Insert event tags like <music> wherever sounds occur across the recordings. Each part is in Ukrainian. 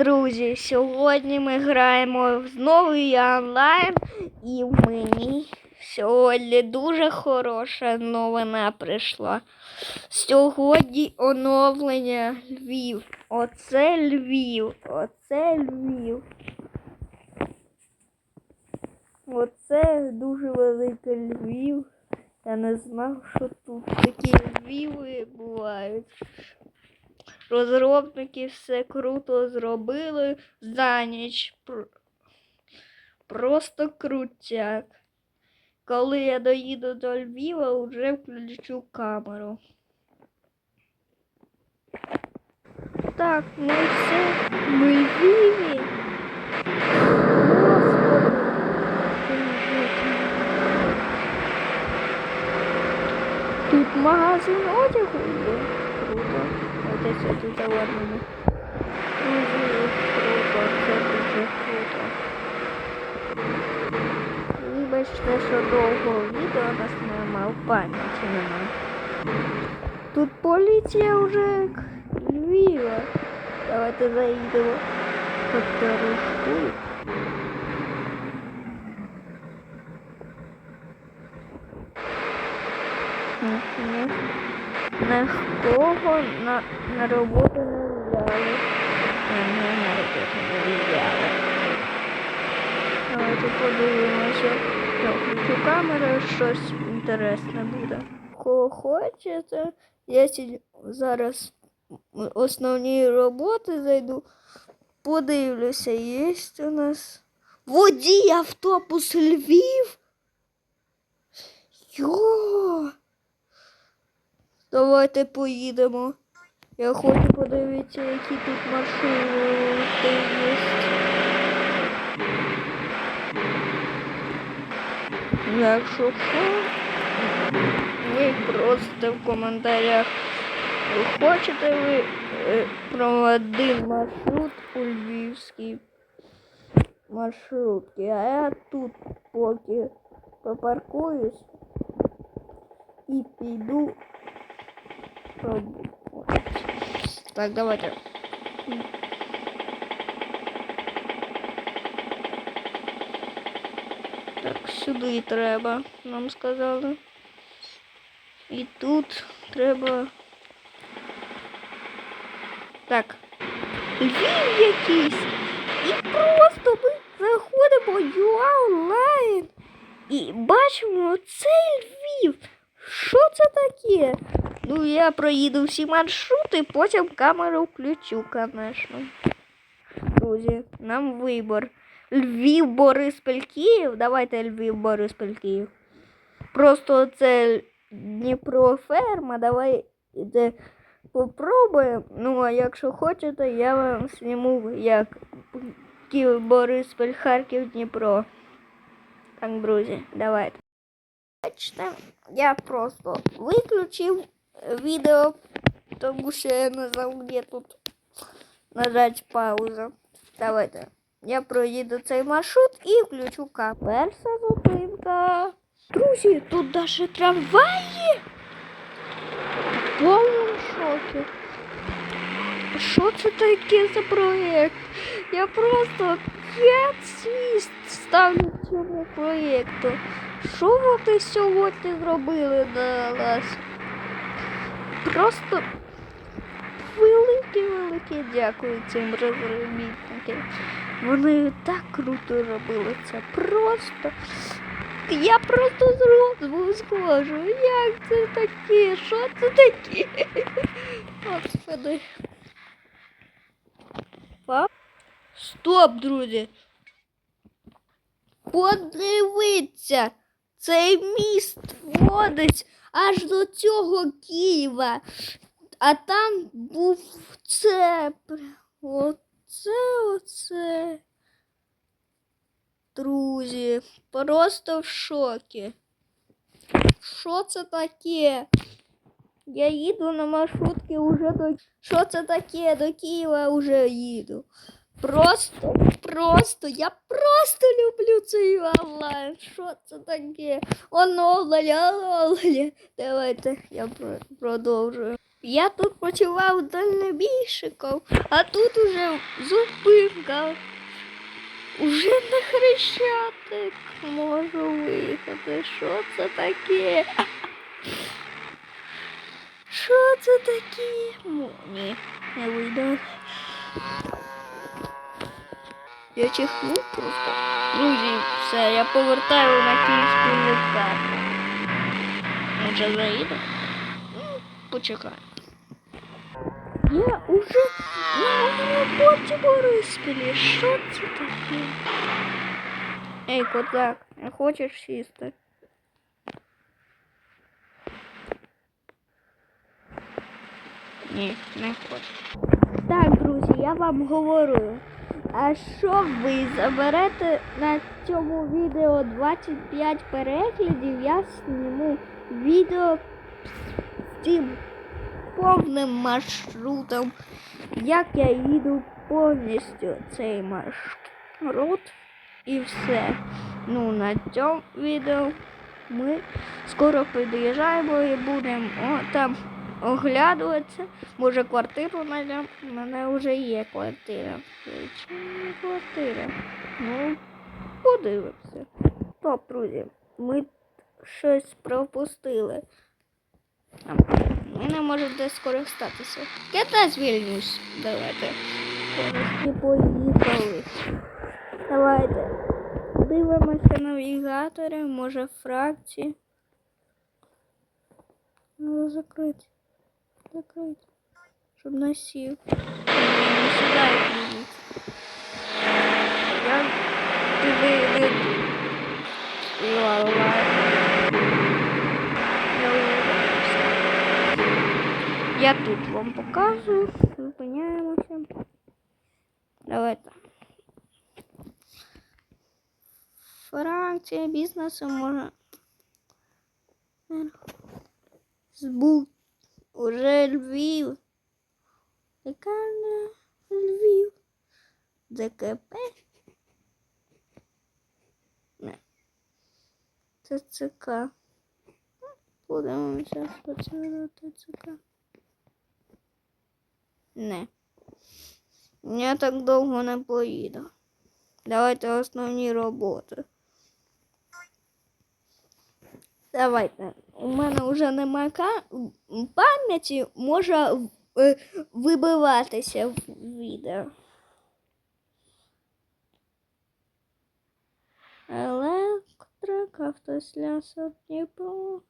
Друзі, сьогодні ми граємо знову я онлайн, і мені сьогодні дуже хороша новина прийшла. Сьогодні оновлення Львів. Оце Львів. Оце Львів. Оце дуже великий Львів. Я не знав, що тут такі Львіви бувають. Розробники все круто зробили за ніч. Просто крутяк. Коли я доїду до Львова, вже включу камеру. Так, ну все, ми в Тут магазин одягу є. Круто. Ось це тут заводимо. Дуже круто, це дуже круто. Вибачте, що довго відео у нас немає, в пам'яті немає. Тут поліція вже як Львіва. Давайте заїдемо. Фотографуй. Мгм. Нікого на, на роботу не взяли. Мене на роботу не взяли. Давайте подивимося. Я включу камеру, щось інтересне буде. Кого хочете, я зараз основні роботи зайду, подивлюся, є у нас водій автобус Львів. Йо! Давайте поїдемо. Я хочу подивитися, які тут маршрути є. Якщо що, ви просто в коментарях хочете ви е, про один маршрут у львівській маршрутці, а я тут поки попаркуюсь і піду. Так, давайте. Так, сюди треба, нам сказали. І тут треба. Так. Львів якийсь. І просто ми заходимо UA онлайн. І бачимо цей Львів. Що це таке? Ну, я проїду всі маршрути, потім камеру включу, звісно. Друзі, нам вибор. Львів, Бориспіль, Київ. Давайте Львів, Бориспіль, Київ. Просто це Дніпро ферма. Давай де попробуємо. Ну, а якщо хочете, я вам зніму як Київ, Бориспіль, Харків, Дніпро. Так, друзі, давайте. Я просто виключив відео, тому що я не знав, де тут нажать пауза. Давайте. Я проїду цей маршрут і включу камеру. Перша зупинка. Друзі, тут даже трамваї. В повному шокі. Що це таке за проєкт? Я просто 5 звізд ставлю цьому проєкту. Що вони сьогодні зробили на нас? Просто велике-велике дякую цим розробітникам. Вони так круто робили це. Просто. Я просто з розуму схожу. Як це таке? Що це таке? Господи. Стоп, друзі. Подивіться, цей міст водить аж до цього Києва. А там був це. Оце, оце. Друзі, просто в шокі. Що це таке? Я їду на маршрутці уже до. Що це таке? До Києва вже їду. Просто, просто, я просто люблю цей онлайн. Що це таке? Оновлення, оновлення. Давайте я про- продовжую. Я тут почував дальнобійщиком, а тут уже зупинка. Уже на хрещатик можу виїхати. Що це таке? Що це таке? Ні, не вийду. Я чихнув просто. Друзі, все, я повертаю на київську лікарню. Може заїду? Ну, почекай. Я уже на аеропорті Бориспілі. Що це таке? Ей, козак, не хочеш сісти? Ні, не хочу. Так, друзі, я вам говорю. А що ви заберете на цьому відео 25 переглядів, я зніму відео з тим повним маршрутом, як я їду повністю цей маршрут і все. Ну, на цьому відео ми скоро під'їжджаємо і будемо там оглядуватися. Може квартиру знайдемо. У мене вже є квартира. Чи не квартира? Ну, подивимося. Стоп, друзі, ми щось пропустили. Ми не можемо десь скористатися. Я теж звільнюсь. Давайте. Користі поїхали. Давайте. Дивимося навігатори, може фракції. Ну, закрити. Закрити. Щоб не сів. Не сідай мені. Я диви, диви. Ла-ла. Я уїбався. Я тут вам показую. Зупиняємося. Давайте. Франція бізнесу може. Збут. Уже Львів. Лікарня Львів. ДКП. Не. ТЦК. Подивимося, що це за ТЦК. Не. Я так довго не поїду. Давайте основні роботи. Давайте. У мене вже немає пам'яті, може е, вибиватися в відео. Електрик, автослясок, Дніпро.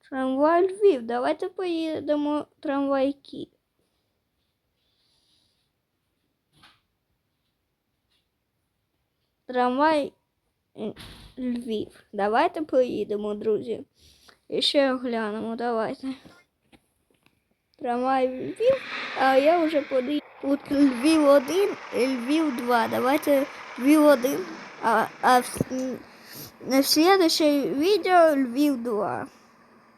Трамвай Львів. Давайте поїдемо трамвай Київ. Трамвай е, Львів. Давайте поїдемо, друзі. І ще оглянемо, давайте. Трамвай Львів, а я вже подивлюсь. Тут Львів 1 і Львів 2. Давайте Львів 1, а, а в, на следующее відео Львів 2.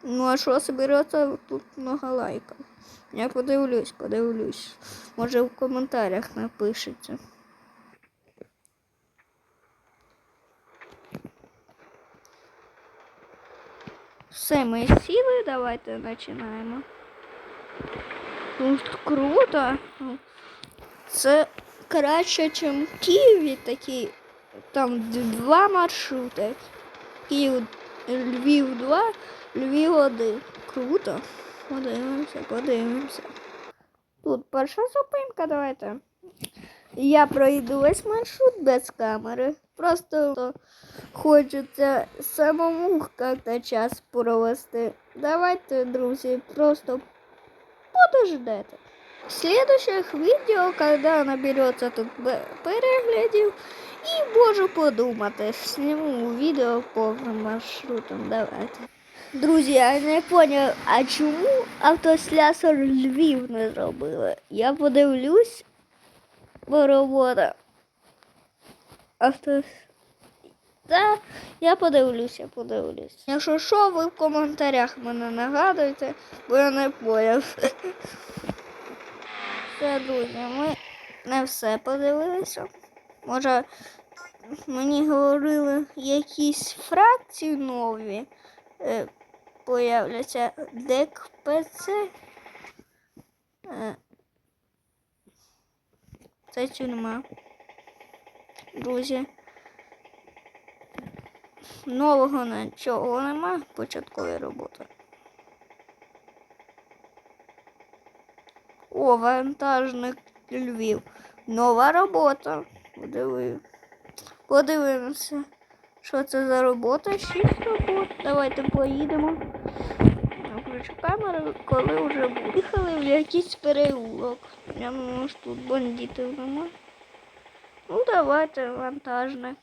Ну а що собереться тут много лайків. Я подивлюсь, подивлюсь. Може в коментарях напишеться. Все, ми сіли, давайте починаємо. Тут круто. Це краще, ніж в Києві такі. Там два маршрути. Київ, Львів 2, Львів 1. Круто. Подивимося, подивимося. Тут перша зупинка, давайте. Я пройду весь маршрут без камери. Просто хочеться самому як-то час провести. Давайте, друзі, просто подождете. В следующих видео, когда наберется тут переглядів, і можу подумати, сниму відео повним маршрутом. Давайте. Друзі, я не поняв, а чому автослясор Львів не зробили? Я подивлюсь, бо робота. Авто... Та я подивлюся, подивлюсь. Якщо що, ви в коментарях мене нагадуйте, бо я не поняв. Все, друзі, ми не все подивилися. Може, мені говорили, якісь фракції нові е, появляться. ДКПЦ. Е, Це тюрма. Друзі. Нового нічого нема. Початкові роботи. О, вантажник Львів. Нова робота. Подиви. Подивимося. Що це за робота? Шість робот. Давайте поїдемо. Включу камеру, коли вже буде. Їхали в якийсь переулок. Я думаю, що тут бандитів нема. Ну, давайте вантажник.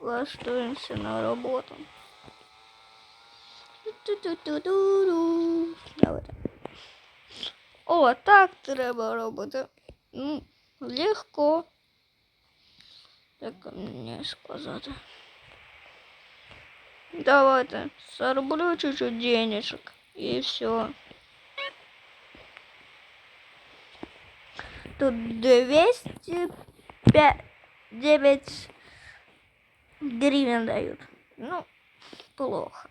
Влаштуємося на. Ту-ту-ту-ту-ду. Давайте. О, так треба робити. Ну, легко. Так мені сказати. Давайте, зароблю чуть-чуть денежек. И все. Тут 205 9 гривен дают. Ну, плохо.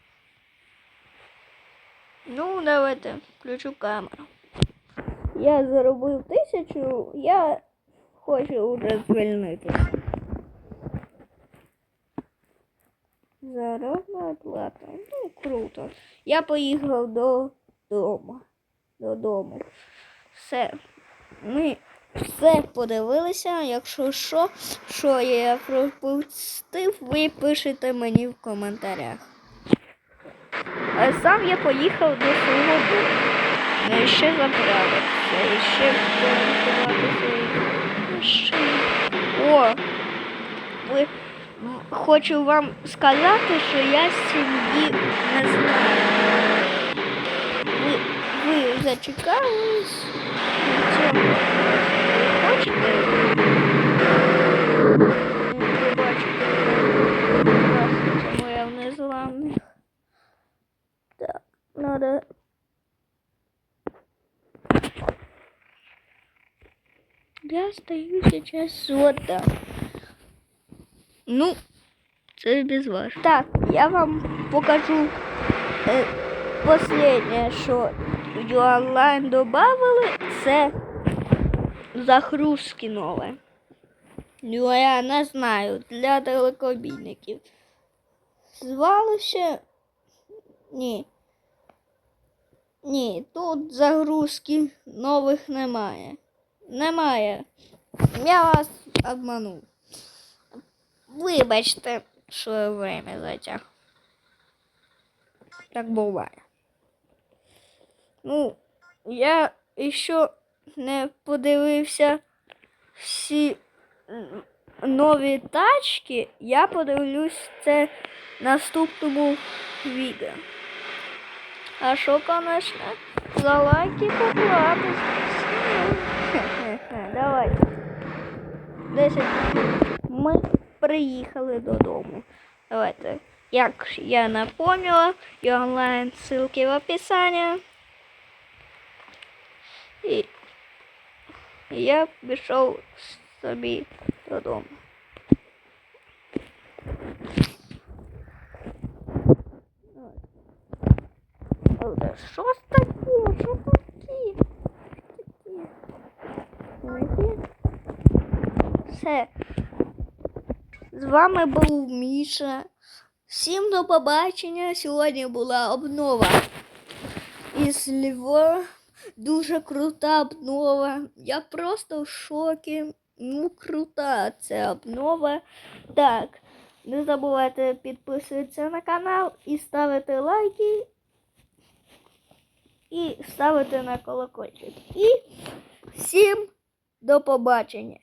Ну, давайте, включу камеру. Я заробив тисячу, я хочу вже звільнитися. Заробна плата. Ну, круто. Я поїхав до дому. Додому. Все. Ми все подивилися. Якщо що, що я пропустив, ви пишете мені в коментарях. А сам я поїхав до свого дому. Ну, ще заправитися, і ще поремонтувати свої машини. О! Ви хочу вам сказати, що я сім'ї не знаю. Ви, ви зачекались Побачите, моя в незламних. Так, надо. Я стою сейчас вот так. Ну, це без вас. Так, я вам покажу е, последнє, що в онлайн додали, це загрузки нове. Ну, я не знаю, для далекобійників. Звалося. Ні. Ні, тут загрузки нових немає. Немає. Я вас обманув. Вибачте, що я время затяг. Так буває. Ну, я ще не подивився всі нові тачки. Я подивлюсь це в наступному відео. А що, конечно, за лайки поплатить. <laughs> Давайте. 10 Ми приїхали додому. Давайте. Як я напомнила, і онлайн ссылки в описании. І я пішов собі додому. Але Що ж таке? Що? Таке? Все. З вами був Міша. Всім до побачення. Сьогодні була обнова із Львова. Дуже крута обнова. Я просто в шокі. Ну, крута ця обнова. Так, не забувайте підписуватися на канал і ставити лайки. І ставити на колокольчик. І всім до побачення.